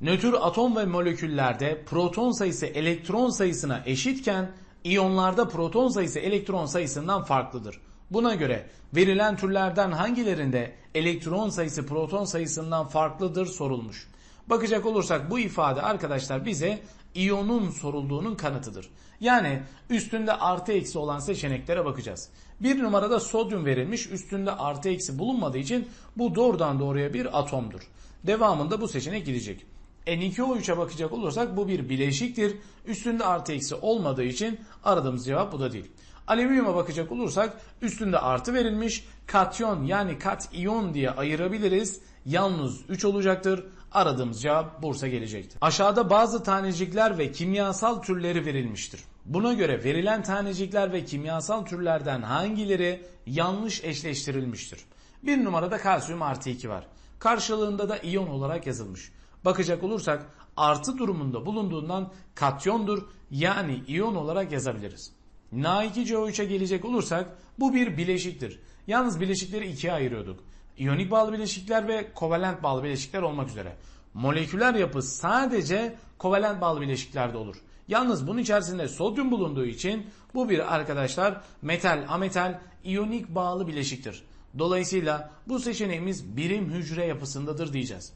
Nötr atom ve moleküllerde proton sayısı elektron sayısına eşitken iyonlarda proton sayısı elektron sayısından farklıdır. Buna göre verilen türlerden hangilerinde elektron sayısı proton sayısından farklıdır sorulmuş. Bakacak olursak bu ifade arkadaşlar bize iyonun sorulduğunun kanıtıdır. Yani üstünde artı eksi olan seçeneklere bakacağız. Bir numarada sodyum verilmiş üstünde artı eksi bulunmadığı için bu doğrudan doğruya bir atomdur. Devamında bu seçenek gidecek. N2O3'e bakacak olursak bu bir bileşiktir. Üstünde artı eksi olmadığı için aradığımız cevap bu da değil. Alüminyuma bakacak olursak üstünde artı verilmiş katyon yani kat iyon diye ayırabiliriz. Yalnız 3 olacaktır. Aradığımız cevap Bursa gelecektir. Aşağıda bazı tanecikler ve kimyasal türleri verilmiştir. Buna göre verilen tanecikler ve kimyasal türlerden hangileri yanlış eşleştirilmiştir? Bir numarada kalsiyum artı 2 var. Karşılığında da iyon olarak yazılmış. Bakacak olursak artı durumunda bulunduğundan katyondur yani iyon olarak yazabiliriz. Na2CO3'e gelecek olursak bu bir bileşiktir. Yalnız bileşikleri ikiye ayırıyorduk. İyonik bağlı bileşikler ve kovalent bağlı bileşikler olmak üzere. Moleküler yapı sadece kovalent bağlı bileşiklerde olur. Yalnız bunun içerisinde sodyum bulunduğu için bu bir arkadaşlar metal ametal iyonik bağlı bileşiktir. Dolayısıyla bu seçeneğimiz birim hücre yapısındadır diyeceğiz.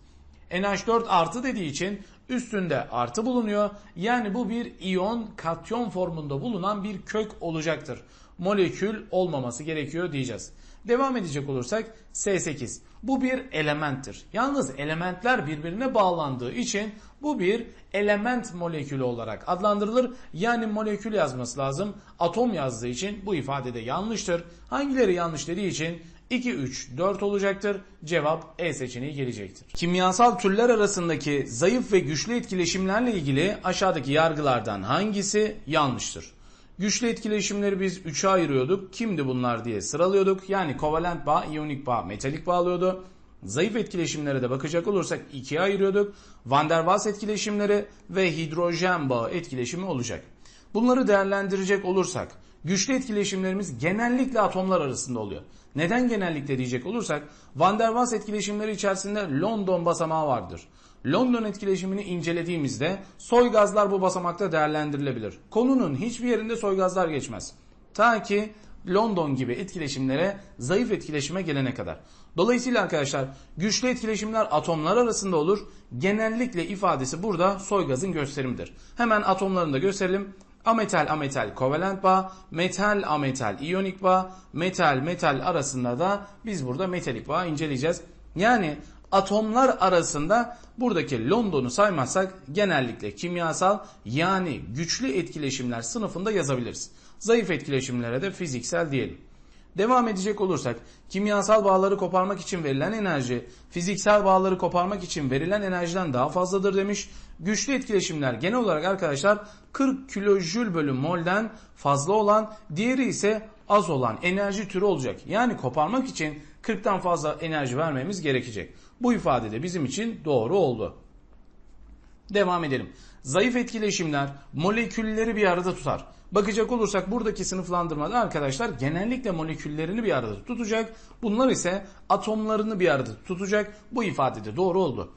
NH4 artı dediği için üstünde artı bulunuyor. Yani bu bir iyon katyon formunda bulunan bir kök olacaktır. Molekül olmaması gerekiyor diyeceğiz. Devam edecek olursak S8. Bu bir elementtir. Yalnız elementler birbirine bağlandığı için bu bir element molekülü olarak adlandırılır. Yani molekül yazması lazım. Atom yazdığı için bu ifade de yanlıştır. Hangileri yanlış dediği için 2, 3, 4 olacaktır. Cevap E seçeneği gelecektir. Kimyasal türler arasındaki zayıf ve güçlü etkileşimlerle ilgili aşağıdaki yargılardan hangisi yanlıştır? Güçlü etkileşimleri biz 3'e ayırıyorduk. Kimdi bunlar diye sıralıyorduk. Yani kovalent bağ, iyonik bağ, metalik bağlıyordu. Zayıf etkileşimlere de bakacak olursak ikiye ayırıyorduk. Van der Waals etkileşimleri ve hidrojen bağı etkileşimi olacak. Bunları değerlendirecek olursak güçlü etkileşimlerimiz genellikle atomlar arasında oluyor. Neden genellikle diyecek olursak Van der Waals etkileşimleri içerisinde London basamağı vardır. London etkileşimini incelediğimizde soy gazlar bu basamakta değerlendirilebilir. Konunun hiçbir yerinde soy gazlar geçmez. Ta ki London gibi etkileşimlere zayıf etkileşime gelene kadar. Dolayısıyla arkadaşlar güçlü etkileşimler atomlar arasında olur. Genellikle ifadesi burada soy gazın gösterimidir. Hemen atomlarını da gösterelim. Ametal ametal kovalent bağ, metal ametal iyonik bağ, metal metal arasında da biz burada metalik bağ inceleyeceğiz. Yani atomlar arasında buradaki London'u saymazsak genellikle kimyasal yani güçlü etkileşimler sınıfında yazabiliriz. Zayıf etkileşimlere de fiziksel diyelim. Devam edecek olursak kimyasal bağları koparmak için verilen enerji fiziksel bağları koparmak için verilen enerjiden daha fazladır demiş. Güçlü etkileşimler genel olarak arkadaşlar 40 kilojül bölü molden fazla olan diğeri ise az olan enerji türü olacak. Yani koparmak için 40'tan fazla enerji vermemiz gerekecek. Bu ifade de bizim için doğru oldu. Devam edelim. Zayıf etkileşimler molekülleri bir arada tutar. Bakacak olursak buradaki sınıflandırmada arkadaşlar genellikle moleküllerini bir arada tutacak. Bunlar ise atomlarını bir arada tutacak. Bu ifade de doğru oldu.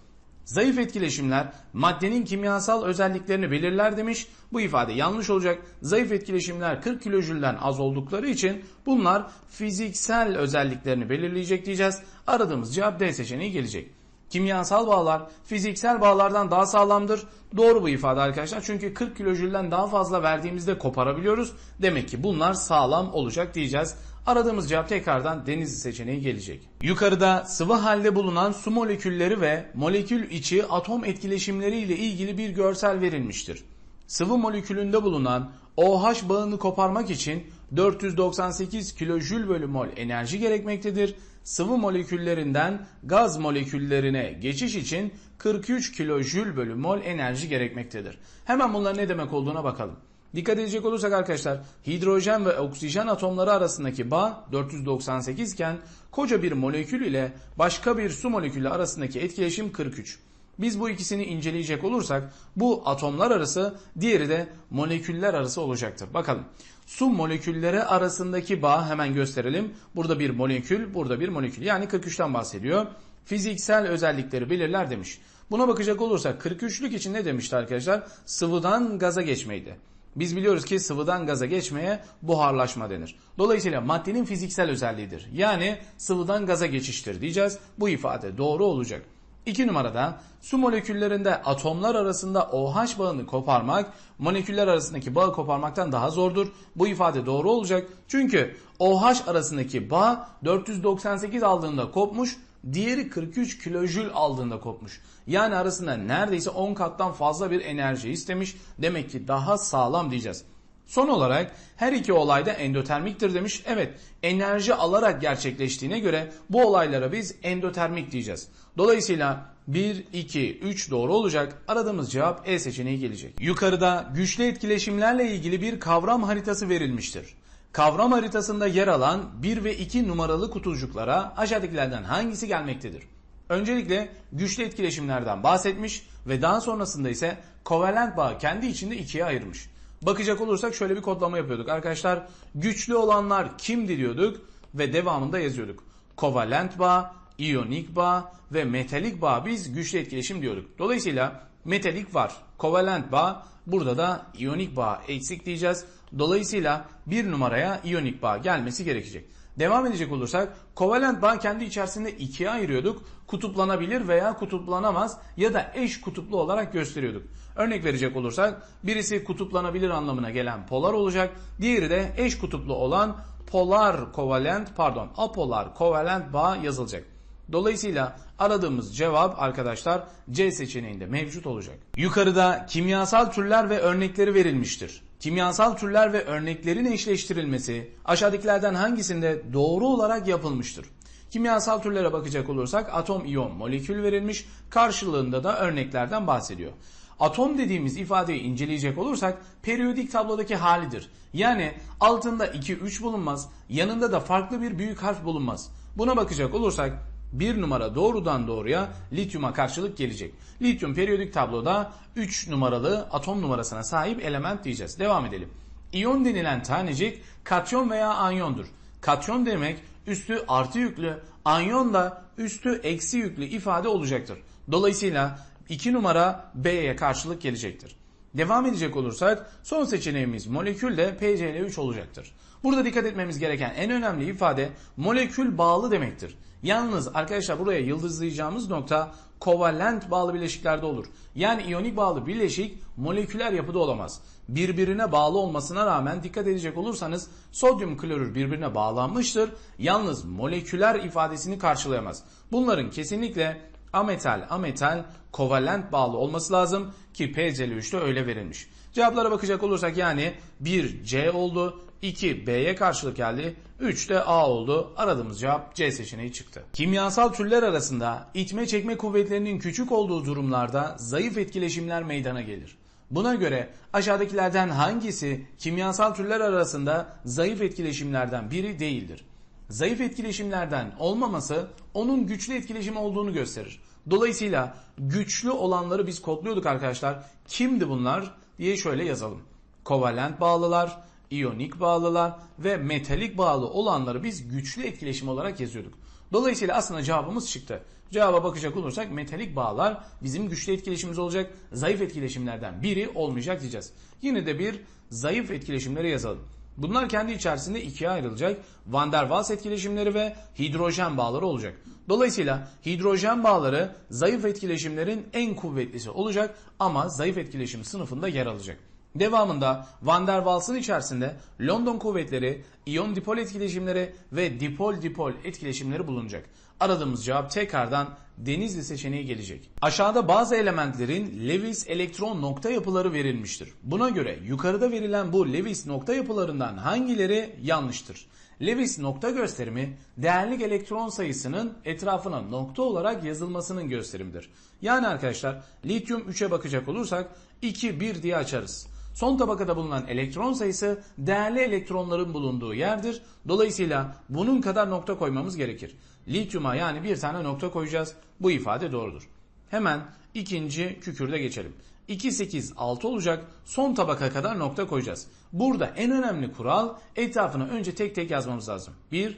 Zayıf etkileşimler maddenin kimyasal özelliklerini belirler demiş. Bu ifade yanlış olacak. Zayıf etkileşimler 40 kilojülden az oldukları için bunlar fiziksel özelliklerini belirleyecek diyeceğiz. Aradığımız cevap D seçeneği gelecek. Kimyasal bağlar fiziksel bağlardan daha sağlamdır. Doğru bu ifade arkadaşlar. Çünkü 40 kilojülden daha fazla verdiğimizde koparabiliyoruz. Demek ki bunlar sağlam olacak diyeceğiz. Aradığımız cevap tekrardan denizli seçeneği gelecek. Yukarıda sıvı halde bulunan su molekülleri ve molekül içi atom etkileşimleri ile ilgili bir görsel verilmiştir. Sıvı molekülünde bulunan OH bağını koparmak için 498 kilojül bölü mol enerji gerekmektedir. Sıvı moleküllerinden gaz moleküllerine geçiş için 43 kilojül bölü mol enerji gerekmektedir. Hemen bunların ne demek olduğuna bakalım. Dikkat edecek olursak arkadaşlar hidrojen ve oksijen atomları arasındaki bağ 498 iken koca bir molekül ile başka bir su molekülü arasındaki etkileşim 43. Biz bu ikisini inceleyecek olursak bu atomlar arası diğeri de moleküller arası olacaktır. Bakalım su molekülleri arasındaki bağ hemen gösterelim. Burada bir molekül burada bir molekül yani 43'ten bahsediyor. Fiziksel özellikleri belirler demiş. Buna bakacak olursak 43'lük için ne demişti arkadaşlar? Sıvıdan gaza geçmeydi. Biz biliyoruz ki sıvıdan gaza geçmeye buharlaşma denir. Dolayısıyla maddenin fiziksel özelliğidir. Yani sıvıdan gaza geçiştir diyeceğiz. Bu ifade doğru olacak. 2 numarada su moleküllerinde atomlar arasında OH bağını koparmak moleküller arasındaki bağı koparmaktan daha zordur. Bu ifade doğru olacak. Çünkü OH arasındaki bağ 498 aldığında kopmuş, diğeri 43 kilojül aldığında kopmuş. Yani arasında neredeyse 10 kattan fazla bir enerji istemiş. Demek ki daha sağlam diyeceğiz. Son olarak her iki olayda endotermiktir demiş. Evet enerji alarak gerçekleştiğine göre bu olaylara biz endotermik diyeceğiz. Dolayısıyla 1, 2, 3 doğru olacak. Aradığımız cevap E seçeneği gelecek. Yukarıda güçlü etkileşimlerle ilgili bir kavram haritası verilmiştir. Kavram haritasında yer alan 1 ve 2 numaralı kutucuklara aşağıdakilerden hangisi gelmektedir? Öncelikle güçlü etkileşimlerden bahsetmiş ve daha sonrasında ise kovalent bağı kendi içinde ikiye ayırmış. Bakacak olursak şöyle bir kodlama yapıyorduk. Arkadaşlar güçlü olanlar kimdi diyorduk ve devamında yazıyorduk. Kovalent bağ, iyonik bağ ve metalik bağ biz güçlü etkileşim diyorduk. Dolayısıyla metalik var, kovalent bağ, burada da iyonik bağ eksik diyeceğiz. Dolayısıyla bir numaraya iyonik bağ gelmesi gerekecek. Devam edecek olursak kovalent bağ kendi içerisinde ikiye ayırıyorduk. Kutuplanabilir veya kutuplanamaz ya da eş kutuplu olarak gösteriyorduk. Örnek verecek olursak birisi kutuplanabilir anlamına gelen polar olacak. Diğeri de eş kutuplu olan polar kovalent pardon apolar kovalent bağ yazılacak. Dolayısıyla aradığımız cevap arkadaşlar C seçeneğinde mevcut olacak. Yukarıda kimyasal türler ve örnekleri verilmiştir. Kimyasal türler ve örneklerin eşleştirilmesi aşağıdakilerden hangisinde doğru olarak yapılmıştır? Kimyasal türlere bakacak olursak atom, iyon, molekül verilmiş. Karşılığında da örneklerden bahsediyor. Atom dediğimiz ifadeyi inceleyecek olursak periyodik tablodaki halidir. Yani altında 2, 3 bulunmaz, yanında da farklı bir büyük harf bulunmaz. Buna bakacak olursak bir numara doğrudan doğruya lityuma karşılık gelecek. Lityum periyodik tabloda 3 numaralı atom numarasına sahip element diyeceğiz. Devam edelim. İyon denilen tanecik katyon veya anyondur. Katyon demek üstü artı yüklü, anyon da üstü eksi yüklü ifade olacaktır. Dolayısıyla 2 numara B'ye karşılık gelecektir. Devam edecek olursak son seçeneğimiz molekül de PCl3 olacaktır. Burada dikkat etmemiz gereken en önemli ifade molekül bağlı demektir. Yalnız arkadaşlar buraya yıldızlayacağımız nokta kovalent bağlı bileşiklerde olur. Yani iyonik bağlı bileşik moleküler yapıda olamaz. Birbirine bağlı olmasına rağmen dikkat edecek olursanız sodyum klorür birbirine bağlanmıştır. Yalnız moleküler ifadesini karşılayamaz. Bunların kesinlikle ametal ametal kovalent bağlı olması lazım ki PCl3'te öyle verilmiş. Cevaplara bakacak olursak yani 1 C oldu, 2 B'ye karşılık geldi, 3 de A oldu. Aradığımız cevap C seçeneği çıktı. Kimyasal türler arasında itme çekme kuvvetlerinin küçük olduğu durumlarda zayıf etkileşimler meydana gelir. Buna göre aşağıdakilerden hangisi kimyasal türler arasında zayıf etkileşimlerden biri değildir? Zayıf etkileşimlerden olmaması onun güçlü etkileşim olduğunu gösterir. Dolayısıyla güçlü olanları biz kodluyorduk arkadaşlar. Kimdi bunlar diye şöyle yazalım. Kovalent bağlılar, iyonik bağlılar ve metalik bağlı olanları biz güçlü etkileşim olarak yazıyorduk. Dolayısıyla aslında cevabımız çıktı. Cevaba bakacak olursak metalik bağlar bizim güçlü etkileşimimiz olacak. Zayıf etkileşimlerden biri olmayacak diyeceğiz. Yine de bir zayıf etkileşimleri yazalım. Bunlar kendi içerisinde ikiye ayrılacak. Van der Waals etkileşimleri ve hidrojen bağları olacak. Dolayısıyla hidrojen bağları zayıf etkileşimlerin en kuvvetlisi olacak ama zayıf etkileşim sınıfında yer alacak. Devamında Van der Waals'ın içerisinde London kuvvetleri, iyon dipol etkileşimleri ve dipol dipol etkileşimleri bulunacak. Aradığımız cevap tekrardan Denizli seçeneği gelecek. Aşağıda bazı elementlerin Lewis elektron nokta yapıları verilmiştir. Buna göre yukarıda verilen bu Lewis nokta yapılarından hangileri yanlıştır? Lewis nokta gösterimi değerlik elektron sayısının etrafına nokta olarak yazılmasının gösterimidir. Yani arkadaşlar lityum 3'e bakacak olursak 2 1 diye açarız. Son tabakada bulunan elektron sayısı değerli elektronların bulunduğu yerdir. Dolayısıyla bunun kadar nokta koymamız gerekir. Lityuma yani bir tane nokta koyacağız. Bu ifade doğrudur. Hemen ikinci kükürde geçelim. 2, 8, 6 olacak. Son tabaka kadar nokta koyacağız. Burada en önemli kural etrafına önce tek tek yazmamız lazım. 1,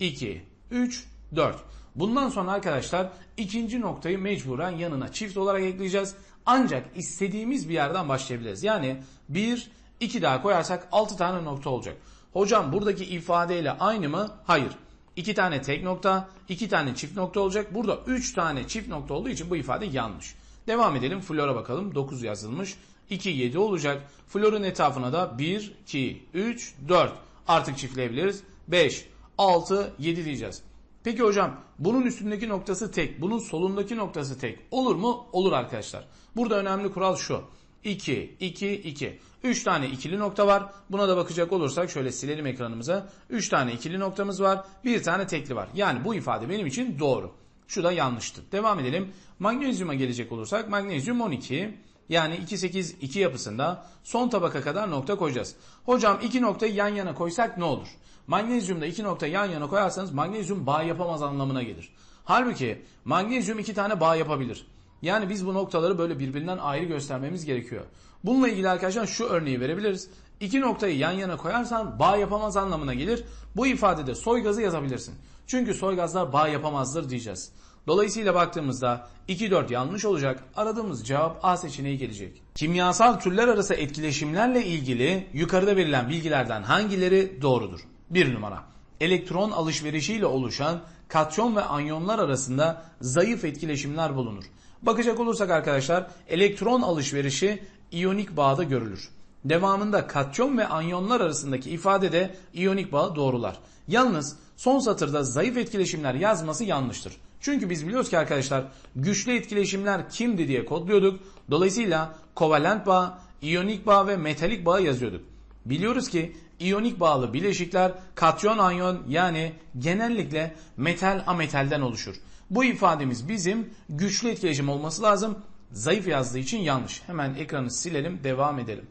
2, 3, 4. Bundan sonra arkadaşlar ikinci noktayı mecburen yanına çift olarak ekleyeceğiz. Ancak istediğimiz bir yerden başlayabiliriz. Yani 1, 2 daha koyarsak 6 tane nokta olacak. Hocam buradaki ifadeyle aynı mı? Hayır. 2 tane tek nokta, 2 tane çift nokta olacak. Burada 3 tane çift nokta olduğu için bu ifade yanlış. Devam edelim. Flora bakalım. 9 yazılmış. 2, 7 olacak. Florun etrafına da 1, 2, 3, 4. Artık çiftleyebiliriz. 5, 6, 7 diyeceğiz. Peki hocam bunun üstündeki noktası tek, bunun solundaki noktası tek. Olur mu? Olur arkadaşlar. Burada önemli kural şu. 2, 2, 2. 3 tane ikili nokta var. Buna da bakacak olursak şöyle silelim ekranımıza. 3 tane ikili noktamız var. 1 tane tekli var. Yani bu ifade benim için doğru. Şu da yanlıştı. Devam edelim. Magnezyuma gelecek olursak magnezyum 12. Yani 2, 8, 2 yapısında son tabaka kadar nokta koyacağız. Hocam iki noktayı yan yana koysak ne olur? Magnezyumda iki nokta yan yana koyarsanız magnezyum bağ yapamaz anlamına gelir. Halbuki magnezyum iki tane bağ yapabilir. Yani biz bu noktaları böyle birbirinden ayrı göstermemiz gerekiyor. Bununla ilgili arkadaşlar şu örneği verebiliriz. İki noktayı yan yana koyarsan bağ yapamaz anlamına gelir. Bu ifadede soy gazı yazabilirsin. Çünkü soy gazlar bağ yapamazdır diyeceğiz. Dolayısıyla baktığımızda 2-4 yanlış olacak. Aradığımız cevap A seçeneği gelecek. Kimyasal türler arası etkileşimlerle ilgili yukarıda verilen bilgilerden hangileri doğrudur? 1 numara. Elektron alışverişiyle oluşan katyon ve anyonlar arasında zayıf etkileşimler bulunur. Bakacak olursak arkadaşlar elektron alışverişi iyonik bağda görülür. Devamında katyon ve anyonlar arasındaki ifade de iyonik bağı doğrular. Yalnız son satırda zayıf etkileşimler yazması yanlıştır. Çünkü biz biliyoruz ki arkadaşlar güçlü etkileşimler kimdi diye kodluyorduk. Dolayısıyla kovalent bağ, iyonik bağ ve metalik bağ yazıyorduk. Biliyoruz ki iyonik bağlı bileşikler katyon anyon yani genellikle metal ametalden oluşur. Bu ifademiz bizim güçlü etkileşim olması lazım. Zayıf yazdığı için yanlış. Hemen ekranı silelim devam edelim.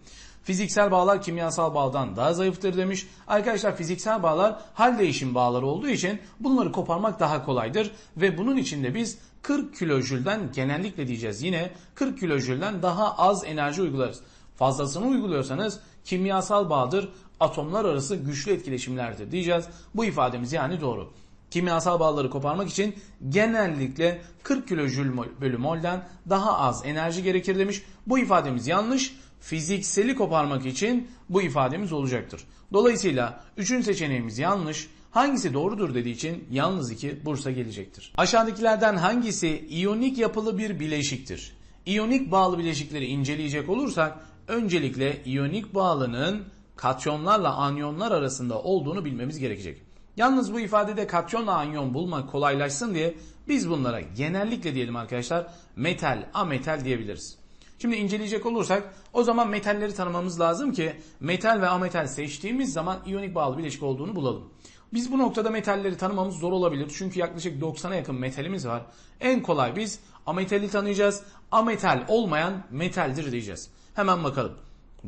Fiziksel bağlar kimyasal bağdan daha zayıftır demiş. Arkadaşlar fiziksel bağlar hal değişim bağları olduğu için bunları koparmak daha kolaydır. Ve bunun için de biz 40 kilojülden genellikle diyeceğiz yine 40 kilojülden daha az enerji uygularız. Fazlasını uyguluyorsanız kimyasal bağdır, atomlar arası güçlü etkileşimlerdir diyeceğiz. Bu ifademiz yani doğru. Kimyasal bağları koparmak için genellikle 40 kilojül bölü mol'den daha az enerji gerekir demiş. Bu ifademiz yanlış. Fizikseli koparmak için bu ifademiz olacaktır. Dolayısıyla 3. seçeneğimiz yanlış. Hangisi doğrudur dediği için yalnız 2 Bursa gelecektir. Aşağıdakilerden hangisi iyonik yapılı bir bileşiktir? İyonik bağlı bileşikleri inceleyecek olursak öncelikle iyonik bağlının katyonlarla anyonlar arasında olduğunu bilmemiz gerekecek. Yalnız bu ifadede katyonla anyon bulmak kolaylaşsın diye biz bunlara genellikle diyelim arkadaşlar metal, ametal diyebiliriz. Şimdi inceleyecek olursak o zaman metalleri tanımamız lazım ki metal ve ametal seçtiğimiz zaman iyonik bağlı bileşik olduğunu bulalım. Biz bu noktada metalleri tanımamız zor olabilir çünkü yaklaşık 90'a yakın metalimiz var. En kolay biz ametali tanıyacağız. Ametal olmayan metaldir diyeceğiz. Hemen bakalım.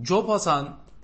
Job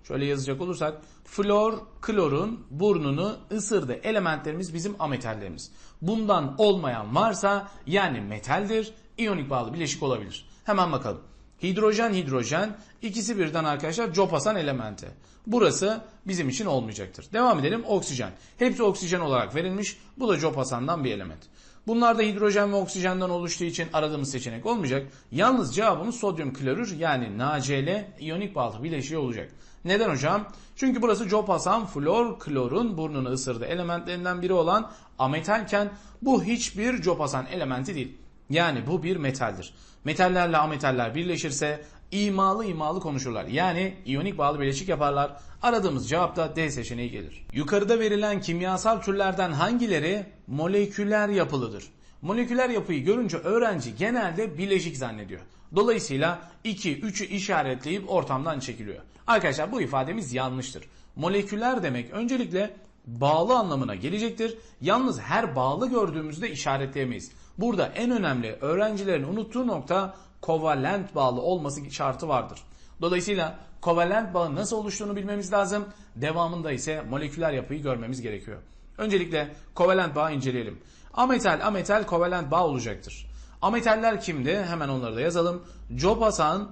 şöyle yazacak olursak flor klorun burnunu ısırdı. Elementlerimiz bizim ametallerimiz. Bundan olmayan varsa yani metaldir, iyonik bağlı bileşik olabilir. Hemen bakalım. Hidrojen hidrojen ikisi birden arkadaşlar copasan elementi. Burası bizim için olmayacaktır. Devam edelim oksijen. Hepsi oksijen olarak verilmiş. Bu da copasandan bir element. Bunlar da hidrojen ve oksijenden oluştuğu için aradığımız seçenek olmayacak. Yalnız cevabımız sodyum klorür yani NaCl iyonik bağlı bileşiği olacak. Neden hocam? Çünkü burası copasan flor klorun burnunu ısırdı elementlerinden biri olan ametalken bu hiçbir copasan elementi değil. Yani bu bir metaldir. Metallerle ametaller birleşirse imalı imalı konuşurlar. Yani iyonik bağlı bileşik yaparlar. Aradığımız cevap da D seçeneği gelir. Yukarıda verilen kimyasal türlerden hangileri moleküler yapılıdır? Moleküler yapıyı görünce öğrenci genelde bileşik zannediyor. Dolayısıyla 2, 3'ü işaretleyip ortamdan çekiliyor. Arkadaşlar bu ifademiz yanlıştır. Moleküler demek öncelikle bağlı anlamına gelecektir. Yalnız her bağlı gördüğümüzde işaretleyemeyiz. Burada en önemli öğrencilerin unuttuğu nokta kovalent bağlı olması şartı vardır. Dolayısıyla kovalent bağın nasıl oluştuğunu bilmemiz lazım. Devamında ise moleküler yapıyı görmemiz gerekiyor. Öncelikle kovalent bağı inceleyelim. Ametal ametal kovalent bağ olacaktır. Ametaller kimdi? Hemen onları da yazalım. Copasan,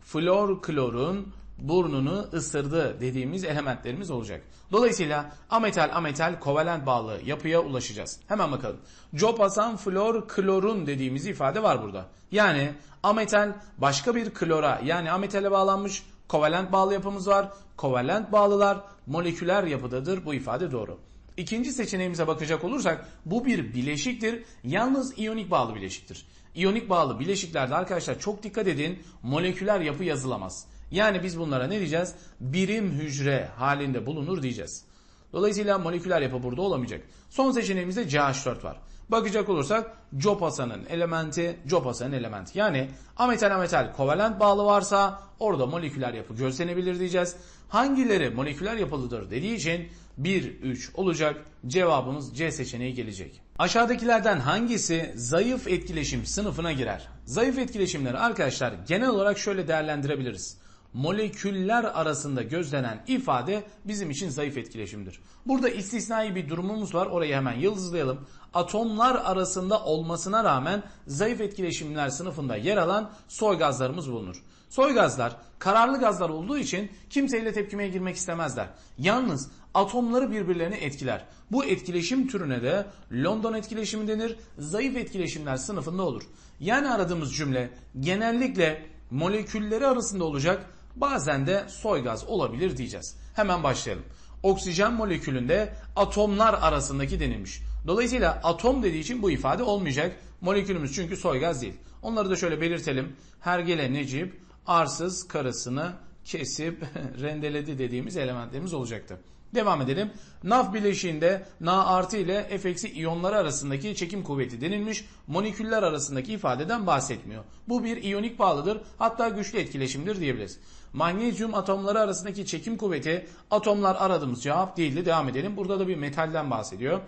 flor klorun burnunu ısırdı dediğimiz elementlerimiz olacak. Dolayısıyla ametal ametal kovalent bağlı yapıya ulaşacağız. Hemen bakalım. Copasan flor klorun dediğimiz ifade var burada. Yani ametal başka bir klora yani ametale bağlanmış kovalent bağlı yapımız var. Kovalent bağlılar moleküler yapıdadır. Bu ifade doğru. İkinci seçeneğimize bakacak olursak bu bir bileşiktir. Yalnız iyonik bağlı bileşiktir. İyonik bağlı bileşiklerde arkadaşlar çok dikkat edin moleküler yapı yazılamaz. Yani biz bunlara ne diyeceğiz? Birim hücre halinde bulunur diyeceğiz. Dolayısıyla moleküler yapı burada olamayacak. Son seçeneğimizde CH4 var. Bakacak olursak Jopasan'ın elementi, Jopasan'ın elementi. Yani ametal ametal kovalent bağlı varsa orada moleküler yapı gözlenebilir diyeceğiz. Hangileri moleküler yapılıdır dediği için 1, 3 olacak. Cevabımız C seçeneği gelecek. Aşağıdakilerden hangisi zayıf etkileşim sınıfına girer? Zayıf etkileşimleri arkadaşlar genel olarak şöyle değerlendirebiliriz moleküller arasında gözlenen ifade bizim için zayıf etkileşimdir. Burada istisnai bir durumumuz var. Orayı hemen yıldızlayalım. Atomlar arasında olmasına rağmen zayıf etkileşimler sınıfında yer alan soy gazlarımız bulunur. Soy gazlar kararlı gazlar olduğu için kimseyle tepkimeye girmek istemezler. Yalnız atomları birbirlerine etkiler. Bu etkileşim türüne de London etkileşimi denir. Zayıf etkileşimler sınıfında olur. Yani aradığımız cümle genellikle molekülleri arasında olacak bazen de soy gaz olabilir diyeceğiz. Hemen başlayalım. Oksijen molekülünde atomlar arasındaki denilmiş. Dolayısıyla atom dediği için bu ifade olmayacak. Molekülümüz çünkü soy gaz değil. Onları da şöyle belirtelim. Hergele Necip arsız karısını kesip rendeledi dediğimiz elementlerimiz olacaktı. Devam edelim. NAF bileşiğinde Na artı ile F eksi iyonları arasındaki çekim kuvveti denilmiş. Moleküller arasındaki ifadeden bahsetmiyor. Bu bir iyonik bağlıdır. Hatta güçlü etkileşimdir diyebiliriz. Magnezyum atomları arasındaki çekim kuvveti atomlar aradığımız cevap değildi. Devam edelim. Burada da bir metalden bahsediyor.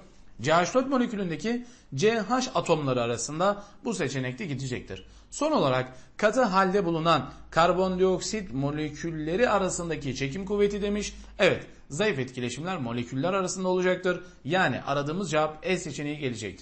CH4 molekülündeki CH atomları arasında bu seçenekte gidecektir. Son olarak katı halde bulunan karbondioksit molekülleri arasındaki çekim kuvveti demiş. Evet zayıf etkileşimler moleküller arasında olacaktır. Yani aradığımız cevap E seçeneği gelecektir.